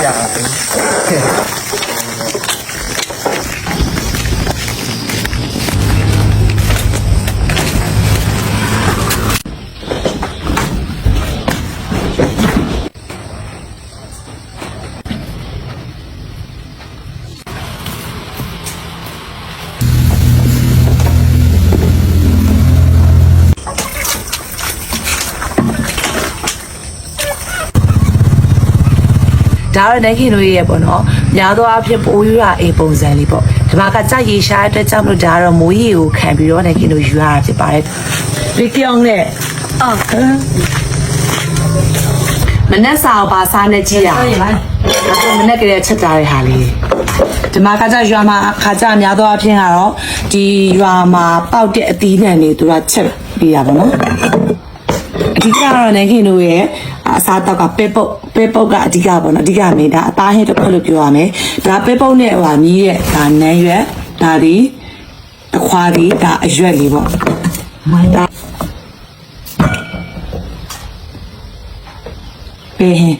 Obrigado. ဒါတော့နိုင်ခင်တို့ရဲ့ပေါ့နော်များသောအားဖြင့်ပိုးရွာအိမ်ပုံစံလေးပေါ့ဒီမှာကကြရေရှားတဲ့အတွက်ကြောင့်မလို့ဒါကတော့မိုးရေကိုခံပြီးတော့နိုင်ခင်တို့ယူရတာဖြစ်ပါတယ်ဒီကြောင်နဲ့အော်မနက်စာကိုပါစားနဲ့ကြည့်ရအောင်ဒါဆိုမနက်ကလေးချက်ထားတဲ့ဟာလေးဒီမှာကကြရွာမှာခါကြများသောအားဖြင့်ကတော့ဒီရွာမှာပေါက်တဲ့အသီးနှံတွေသူကချက်ပြီးတာပေါ့နော်အဓိကကတော့နိုင်ခင်တို့ရဲ့ အစားတောက်ကပဲပုတ်ပဲပုတ်ကအဓိကပေါ့နော်အဓိကမင်းဒါအသားဟင်းတစ်ခွက်လို့ပြောရမယ်ဒါပဲပုတ်နဲ့ဟိုမြည်ရဲ့ဒါနန်းရွက်ဒါဒီအခွာဒီဒါအရွက်လေးပေါ့ဒါပဲဟင်း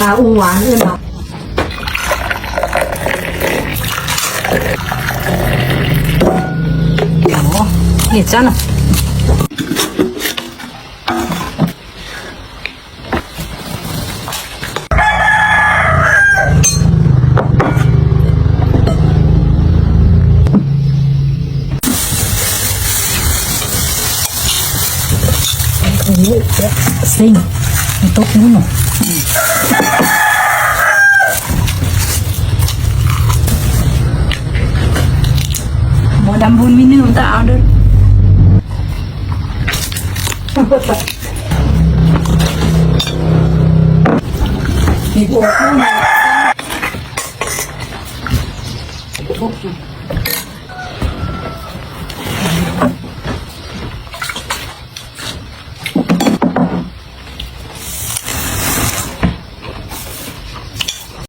把乌丸是吗？哦，也真了。 Hindi. Same. Ito uno. More than one minute the order. Ibu aku. Ibu aku.